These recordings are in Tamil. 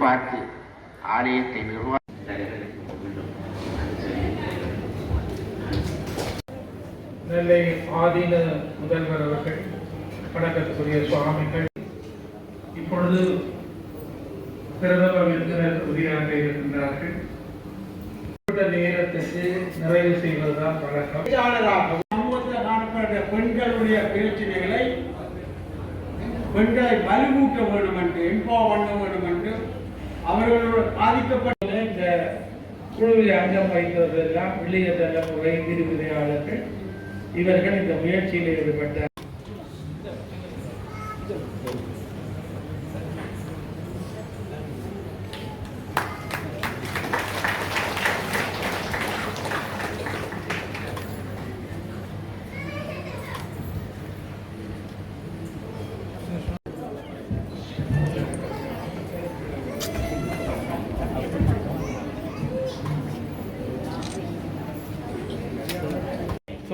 பார்த்து ஆலயத்தை நிர்வாக நெல்லை ஆதீன முதல்வர் அவர்கள் வணக்கத்துக்குரிய சுவாமிகள். இப்பொழுது பிரதம விருந்தினர் உரையாற்ற இருக்கின்றார்கள். நேரத்துக்கு நிறைவு செய்வதுதான் வழக்கம். சமூகத்தில் காணப்படுகிற பெண்களுடைய பிரச்சனைகளை பெண்களை வலுவூட்ட வேண்டும் என்று எம்பவர் பண்ண வேண்டும் என்று அவர்களோட பாதிக்கப்பட்ட இந்த குழுவில் அங்கம் வகித்தவர்களெல்லாம் இளைய தலைமுறை விரிவுரையாளர்கள் இவர்கள் இந்த முயற்சியில் ஈடுபட்ட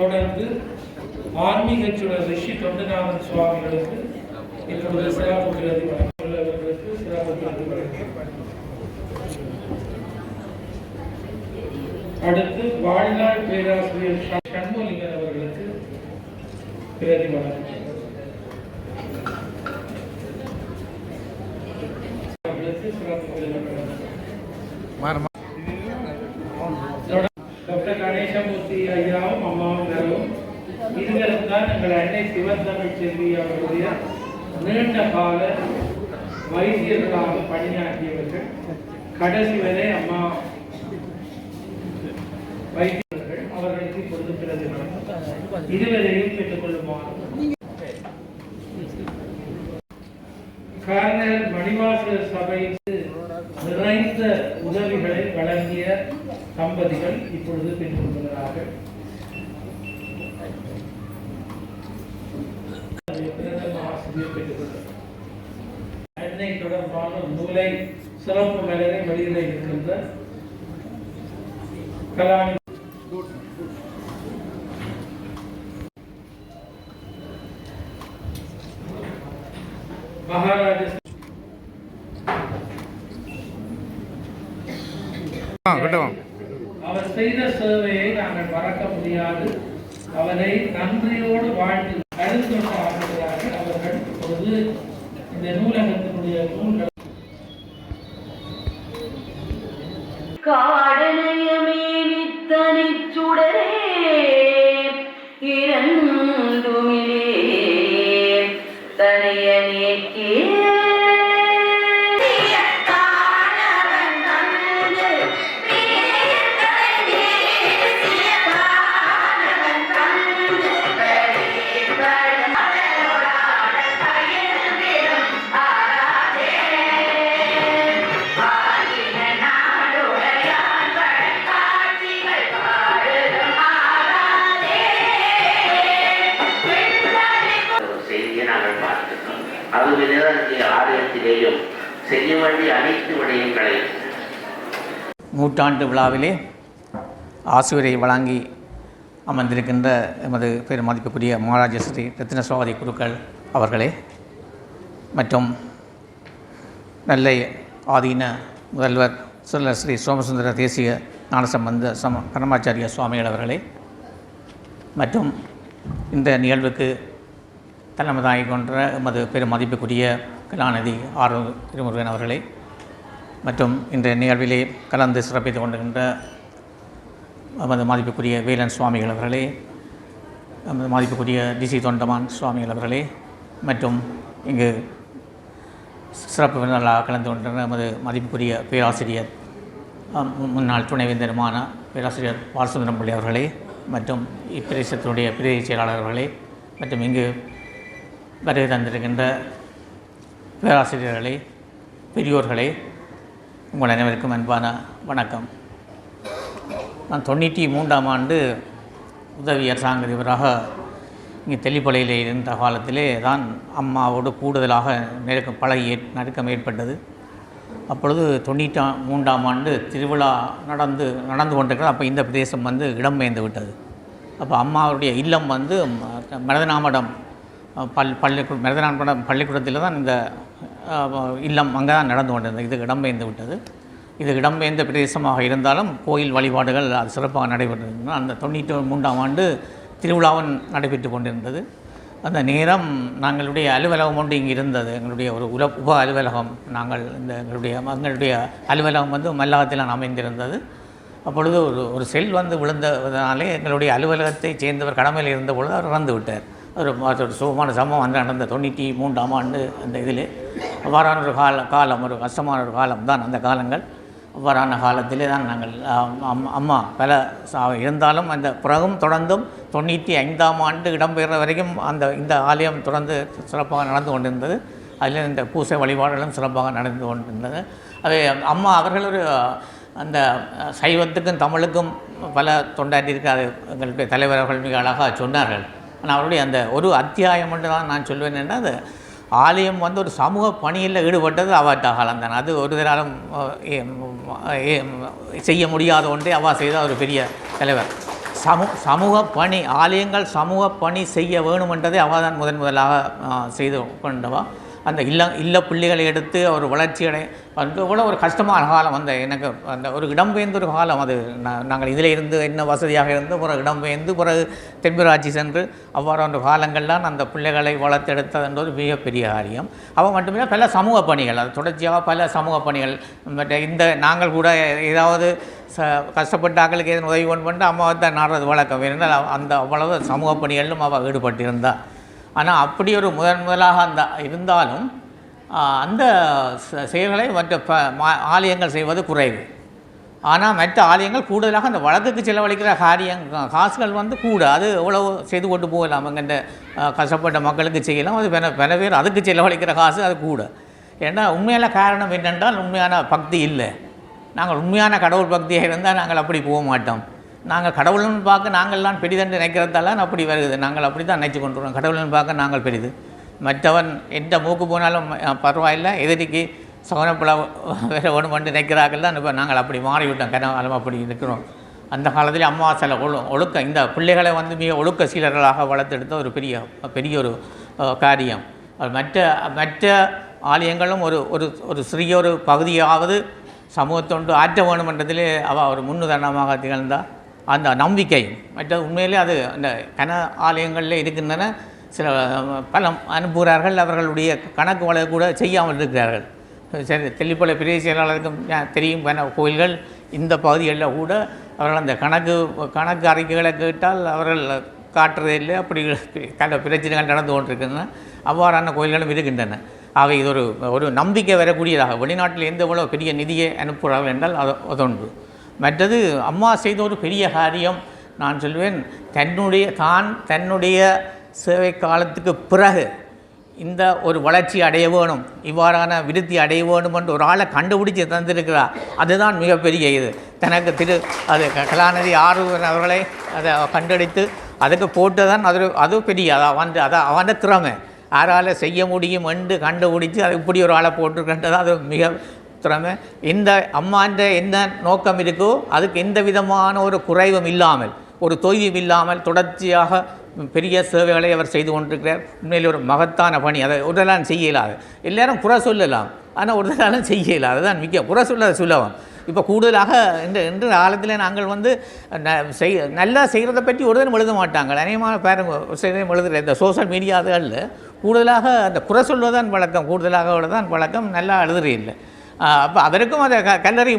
தொடர்ந்து ஆன்மீக சுடர் ரிஷி தொண்டநாதன் சுவாமிகளுக்கு இப்பொழுது சிறப்பு விருது வழங்குள்ளவர்களுக்கு சிறப்பு விருது அடுத்து வாழ்நாள் பேராசிரியர் சண்முலிங்கன் அவர்களுக்கு பிரதி வழங்கப்படும் அவர்களுக்கு சிறப்பு விருது வழங்கப்படும் இருவரும் தான் எங்கள் அன்னை சிவந்தமிழ் செல்வி அவர்களுடைய நீண்ட கால வைத்தியர்களாக பணியாற்றியவர்கள். கடைசி வரை அம்மா வைத்தியர்கள் அவர்களுக்கு இப்பொழுது பிறகு இதுவரையும் பெற்றுக் கர்னல் மணிவாசல் சபைக்கு நிறைந்த உதவிகளை வழங்கிய தம்பதிகள் இப்பொழுது பின்தொடர்கிறார்கள் ஒரு நூலை சிறப்பு மலரை வெளியில இருக்கின்ற மகாராஜா அவர் செய்த சேவையை நாங்கள் மறக்க முடியாது. அவரை நன்றியோடு வாழ்த்து ஆசிரியர்கள் அவர்கள் இப்பொழுது இந்த நூலகத்தினுடைய കാടനയമേനിത്തനിച്ചുടരേ ഇരണ്ടുമിലേ செய்ய வேண்டிய அனைத்து விடயங்களை. நூற்றாண்டு விழாவிலே ஆசிரியரை வழங்கி அமர்ந்திருக்கின்ற எமது பெரும் மதிப்புக்குரிய மகாராஜ ஸ்ரீ ரத்தின குருக்கள் அவர்களே மற்றும் நெல்லை ஆதீன முதல்வர் சொல்ல ஸ்ரீ சோமசுந்தர தேசிய ஞானசம்பந்த சம பரமாச்சாரிய சுவாமிகள் அவர்களே மற்றும் இந்த நிகழ்வுக்கு தலைமைதாகி கொன்ற மது பெரும் மதிப்புக்குரிய கலாநிதி ஆர் திருமுருகன் அவர்களை மற்றும் இன்றைய நிகழ்விலே கலந்து சிறப்பித்துக் கொண்டிருக்கின்ற நமது மதிப்புக்குரிய வேலன் சுவாமிகள் அவர்களே நமது மதிப்புக்குரிய டிசி தொண்டமான் சுவாமிகள் அவர்களே மற்றும் இங்கு சிறப்பு விருந்தினர்களாக கலந்து கொண்ட நமது மதிப்புக்குரிய பேராசிரியர் முன்னாள் துணைவேந்தருமான பேராசிரியர் பாலசுந்தரம் பிள்ளை அவர்களே மற்றும் இப்பிரதேசத்தினுடைய பிரதேச செயலாளர் அவர்களே மற்றும் இங்கு வருகை தந்திருக்கின்ற பேராசிரியர்களே பெரியோர்களே உங்கள் அனைவருக்கும் அன்பான வணக்கம். நான் தொண்ணூற்றி மூன்றாம் ஆண்டு உதவி அரசாங்க அதிபராக இங்கே தெல்லிப்பளையில் இருந்த காலத்திலே தான் அம்மாவோடு கூடுதலாக நெருக்கம் பழகி ஏற்- நெருக்கம் ஏற்பட்டது. அப்பொழுது தொண்ணூற்றா மூன்றாம் ஆண்டு திருவிழா நடந்து நடந்து கொண்டிருக்கிறது. அப்போ இந்த பிரதேசம் வந்து இடம்பெயர்ந்து விட்டது. அப்போ அம்மாவுடைய இல்லம் வந்து ம- பல் பள்ளிக்கூ மருதனாமடம் பள்ளிக்கூடத்தில் தான் இந்த இல்லம் அங்கே தான் நடந்து கொண்டிருந்தது. இது இடம்பெயர்ந்து விட்டது. இது இடம்பெயர்ந்த பிரதேசமாக இருந்தாலும் கோயில் வழிபாடுகள் அது சிறப்பாக நடைபெற்றிருந்தது அந்த தொண்ணூற்றி மூன்றாம் ஆண்டு திருவிழாவும் நடைபெற்று கொண்டிருந்தது. அந்த நேரம் நாங்களுடைய அலுவலகம் ஒன்று இங்கே இருந்தது. எங்களுடைய ஒரு உல உப அலுவலகம். நாங்கள் இந்த எங்களுடைய எங்களுடைய அலுவலகம் வந்து மல்லாகத்தில் அமைந்திருந்தது. அப்பொழுது ஒரு ஒரு செல் வந்து விழுந்ததனாலே எங்களுடைய அலுவலகத்தை சேர்ந்தவர் கடமையில் இருந்த பொழுது அவர் இறந்து விட்டார். ஒரு ஒரு சுகமான சம்பவம் வந்து நடந்த தொண்ணூற்றி மூன்றாம் ஆண்டு அந்த இதில். அவ்வாறான ஒரு கால காலம் ஒரு கஷ்டமான ஒரு காலம் தான் அந்த காலங்கள். அவ்வாறான காலத்திலே தான் நாங்கள் அம்- அம்மா பல இருந்தாலும் அந்த பிறகும் தொடர்ந்தும் தொண்ணூற்றி ஐந்தாம் ஆண்டு இடம்பெற வரைக்கும் அந்த இந்த ஆலயம் தொடர்ந்து சிறப்பாக நடந்து கொண்டிருந்தது. அதில் இந்த பூசை வழிபாடுகளும் சிறப்பாக நடந்து கொண்டிருந்தது. அது அம்மா அவர்கள் ஒரு அந்த சைவத்துக்கும் தமிழுக்கும் பல தொண்டாற்றியிருக்காரு எங்களுடைய தலைவர்கள் மிக அழகாக சொன்னார்கள். ஆனால் அவருடைய அந்த ஒரு அத்தியாயம் மட்டும் தான் நான் சொல்வேன் என்ன அது ஆலயம் வந்து ஒரு சமூக பணியில் ஈடுபட்டது அவாட்ட தான் அது ஒரு தினாலும் செய்ய முடியாத ஒன்றே அவா செய்த ஒரு பெரிய தலைவர். சமூ சமூக பணி ஆலயங்கள் சமூக பணி செய்ய வேணுமென்றதை அவா தான் முதன் முதலாக செய்து கொண்டவா. அந்த இல்ல இல்ல பிள்ளைகளை எடுத்து அவர் வளர்ச்சி அடை வந்து கூட ஒரு கஷ்டமான காலம் அந்த எனக்கு அந்த ஒரு இடம்பெயர்ந்த ஒரு காலம் அது. நாங்கள் இதில் இருந்து என்ன வசதியாக இருந்து பிறகு இடம்பெயர்ந்து பிறகு தென்பிராட்சி சென்று அவ்வாறான காலங்கள்லாம் அந்த பிள்ளைகளை வளர்த்தெடுத்ததுன்றது ஒரு மிகப்பெரிய காரியம். அவன் மட்டுமே பல சமூக பணிகள் அது தொடர்ச்சியாக பல சமூக பணிகள். மற்ற இந்த நாங்கள் கூட ஏதாவது ச கஷ்டப்பட்டாக்களுக்கு எதுவும் உதவி ஒன்று பண்ணிட்டு அம்மாவை தான் நாடுறது வழக்கம் இருந்தால் அந்த அவ்வளவு சமூக பணிகளிலும் அவள் ஈடுபட்டிருந்தாள் ஆனால் அப்படி ஒரு முதன் முதலாக அந்த இருந்தாலும் அந்த செயல்களை மற்ற ப மா- ஆலயங்கள் செய்வது குறைவு. ஆனால் மற்ற ஆலயங்கள் கூடுதலாக அந்த வழக்குக்கு செலவழிக்கிற காரியம் காசுகள் வந்து கூட அது எவ்வளவு செய்து கொண்டு போகலாம் அங்கே கஷ்டப்பட்ட மக்களுக்கு செய்யலாம் அது பல பல பேர் அதுக்கு செலவழிக்கிற காசு அது கூட. ஏன்னா உண்மையான காரணம் என்னென்றால் உண்மையான பக்தி இல்லை. நாங்கள் உண்மையான கடவுள் பக்தியாக இருந்தால் நாங்கள் அப்படி போக மாட்டோம். நாங்கள் கடவுள்னு பார்க்க நாங்கள்லாம் பெரிதென்று நினைக்கிறதால அப்படி வருது. நாங்கள் அப்படி தான் நினச்சி கொண்டு வரோம் கடவுள்னு பார்க்க நாங்கள் பெரிது. மற்றவன் எந்த மூக்கு போனாலும் பரவாயில்லை. எதிரிக்கு சகனப்பழ வேறு ஒன்று வந்து நினைக்கிறார்கள் தான். இப்போ நாங்கள் அப்படி மாறிவிட்டோம். கனகாலம் அப்படி இருக்கிறோம். அந்த காலத்தில் அம்மா சில ஒழு ஒழுக்க இந்த பிள்ளைகளை வந்து மிக ஒழுக்க சீலர்களாக வளர்த்தெடுத்த ஒரு பெரிய பெரிய ஒரு காரியம். மற்ற மற்ற ஆலயங்களும் ஒரு ஒரு ஒரு சிறிய ஒரு பகுதியாவது சமூகத்தொண்டு ஆற்ற வேணுமன்றத்திலே அவள் ஒரு முன்னுதாரணமாக திகழ்ந்தாள் அந்த நம்பிக்கை. மற்ற உண்மையிலே அது அந்த கன ஆலயங்களில் இருக்கின்றன. சில பல பலம் அனுப்புகிறார்கள். அவர்களுடைய கணக்கு வழக்கு கூட செய்யாமல் இருக்கிறார்கள். சரி தெல்லிப்பளை பெரிய செயலாளருக்கும் தெரியும் கன கோயில்கள். இந்த பகுதிகளில் கூட அவர்கள் அந்த கணக்கு கணக்கு அறிக்கைகளை கேட்டால் அவர்கள் காட்டுறதே இல்லை. அப்படி கல பிரச்சனைகள் நடந்து கொண்டிருக்கின்றன. அவ்வாறான கோயில்களும் இருக்கின்றன. ஆக இது ஒரு ஒரு நம்பிக்கை வரக்கூடியதாக. வெளிநாட்டில் எந்த எவ்வளோ பெரிய நிதியை அனுப்புகிறார்கள் என்றால் அது அதொன்று மற்றது அம்மா செய்த ஒரு பெரிய காரியம் நான் சொல்வேன் தன்னுடைய தான் தன்னுடைய சேவை காலத்துக்கு பிறகு இந்த ஒரு வளர்ச்சி அடைய வேணும் இவ்வாறான விருத்தி அடைய வேணும் என்று ஒரு ஆளை கண்டுபிடிச்சு தந்திருக்கிறார். அதுதான் மிகப்பெரிய இது. தனக்கு திரு அது க- கலாநிதி ஆர்வன் அவர்களை அதை கண்டெடுத்து அதுக்கு போட்டு தான் அது அது பெரிய அது அவன் அதை அவன் திறமை. யாரால் செய்ய முடியும் என்று கண்டுபிடிச்சு அது இப்படி ஒரு ஆளை போட்டிருக்கின்றது அது மிக திறமை இந்த அம்மான்ற என்ன நோக்கம் இருக்கோ அதுக்கு எந்த விதமான ஒரு குறைவும் இல்லாமல் ஒரு தொய்வும் இல்லாமல் தொடர்ச்சியாக பெரிய சேவைகளை அவர் செய்து கொண்டிருக்கிறார். உண்மையில் ஒரு மகத்தான பணி. அதை உடலான் செய்ய இயலாது எல்லாரும் குறை சொல்லலாம். ஆனால் உடலாலும் செய்ய இயலாது அதுதான் மிக்க குறை சொல்ல சுலபம். இப்போ கூடுதலாக இந்த இன்று காலத்தில் நாங்கள் வந்து ந செய் நல்லா செய்கிறத பற்றி ஒரு தினம் எழுத மாட்டாங்க. அநேகமான பாருங்க செய்தையும் எழுதுகிற இந்த சோஷியல் மீடியாதுகளில் கூடுதலாக அந்த குறை சொல்வதுதான் வழக்கம். கூடுதலாக தான் வழக்கம். நல்லா எழுதுறே இல்லை அப்போ அவருக்கும் அதை க கல்லறி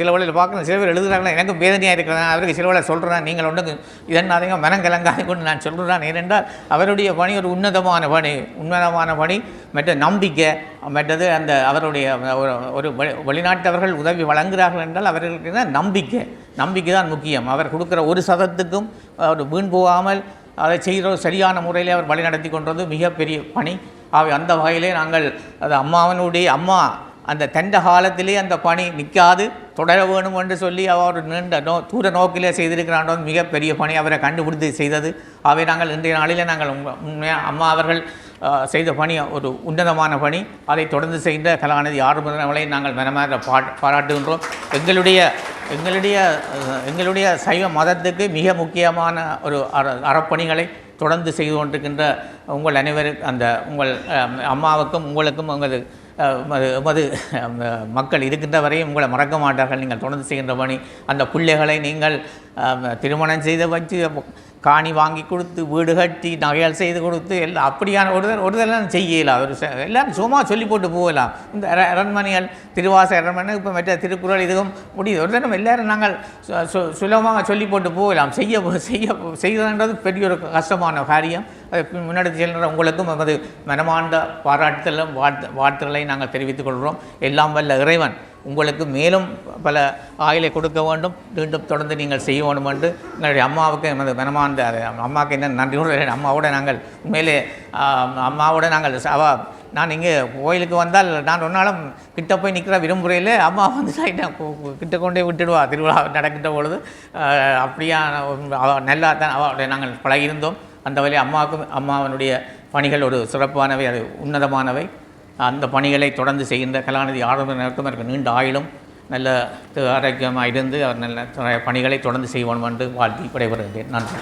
சில வழியில் பார்க்கணும். சில பேர் எழுதுகிறாங்களா எனக்கும் வேதனையாக இருக்கிறதா? அவருக்கு சில வேளை சொல்கிறேன் நீங்கள் ஒன்றுக்கு இதனாதையும் மனம் கொண்டு நான் சொல்கிறேன் ஏனென்றால் அவருடைய பணி ஒரு உன்னதமான பணி. உன்னதமான பணி மற்ற நம்பிக்கை மற்றது அந்த அவருடைய ஒரு வெளிநாட்டவர்கள் உதவி வழங்குகிறார்கள் என்றால் அவர்களுக்கு தான் நம்பிக்கை. நம்பிக்கை தான் முக்கியம். அவர் கொடுக்குற ஒரு சதத்துக்கும் அவர் வீண் போகாமல் அதை செய்கிற சரியான முறையில் அவர் வழிநடத்தி கொண்டது மிகப்பெரிய பணி. ஆகவே அந்த வகையிலே நாங்கள் அது அம்மாவனுடைய அம்மா அந்த தண்ட காலத்திலே அந்த பணி நிற்காது. தொடர வேணும் என்று சொல்லி அவர் நீண்ட நோ தூர நோக்கிலே செய்திருக்கிறான். மிகப்பெரிய பணி அவரை கண்டுபிடித்து செய்தது. அவை நாங்கள் இன்றைய நாளில் நாங்கள் உண்மையாக அம்மா அவர்கள் செய்த பணி ஒரு உன்னதமான பணி. அதை தொடர்ந்து செய்த கலாநிதி ஆறுமுகங்களை நாங்கள் மனமாற பா பாராட்டுகின்றோம். எங்களுடைய எங்களுடைய எங்களுடைய சைவ மதத்துக்கு மிக முக்கியமான ஒரு அற அறப்பணிகளை தொடர்ந்து செய்து கொண்டிருக்கின்ற உங்கள் அனைவரும் அந்த உங்கள் அம்மாவுக்கும் உங்களுக்கும் உங்களது மது மது மக்கள் இருக்கின்ற வரையும் உங்களை மறக்க மாட்டார்கள். நீங்கள் தொடர்ந்து செய்கின்ற பணி அந்த பிள்ளைகளை நீங்கள் திருமணம் செய்து வச்சு காணி வாங்கி கொடுத்து வீடு கட்டி நகையால் செய்து கொடுத்து எல்லாம் அப்படியான ஒரு ஒருதெல்லாம் செய்யலாம் ஒரு ச- எல்லாம் சும்மா சொல்லி போட்டு போகலாம். இந்த அரண்மனைகள் திருவாச அரண்மனை இப்போ மற்ற திருக்குறள் இதுவும் முடியுது. ஒரு தினம் எல்லோரும் நாங்கள் சு- சு- சுலபமாக சொல்லி போட்டு போகலாம். செய்ய செய்ய செய்வதுன்றது பெரிய ஒரு கஷ்டமான காரியம். அதை முன்னாடி செல்கிற உங்களுக்கும் எமது மனமார்ந்த பாராட்டுதலும் வாழ்த்து வாழ்த்துக்களை நாங்கள் தெரிவித்துக் கொள்கிறோம். எல்லாம் வல்ல இறைவன். உங்களுக்கு மேலும் பல ஆயிலை கொடுக்க வேண்டும். மீண்டும் தொடர்ந்து நீங்கள் செய்ய வேண்டும் என்று எங்களுடைய அம்மாவுக்கு எமது மனமார்ந்த அம்மாவுக்கு என்ன நன்றியோடு அம்மாவோட நாங்கள் உண்மையிலே அம்மாவோட நாங்கள் அவ நான் இங்கே கோயிலுக்கு வந்தால் நான் ஒரு நாளும் கிட்ட போய் நிற்கிற விரும்புறையில் அம்மா வந்து சைட்டாக கிட்ட கொண்டே விட்டுடுவா. திருவிழா நடக்கின்ற பொழுது அப்படியா நல்லா தான் அவளுடைய நாங்கள் பழகியிருந்தோம். அந்த வழி அம்மாவுக்கும் அம்மாவனுடைய பணிகள் ஒரு சிறப்பானவை அது உன்னதமானவை. அந்த பணிகளை தொடர்ந்து செய்கின்ற கலாநிதி ஆளுநருக்கும் இருக்க நீண்ட ஆயிலும் நல்ல ஆரோக்கியமாக இருந்து அவர் நல்ல பணிகளை தொடர்ந்து செய்வோம் என்று வாழ்த்தி விடைபெறுகிறேன். நன்றி.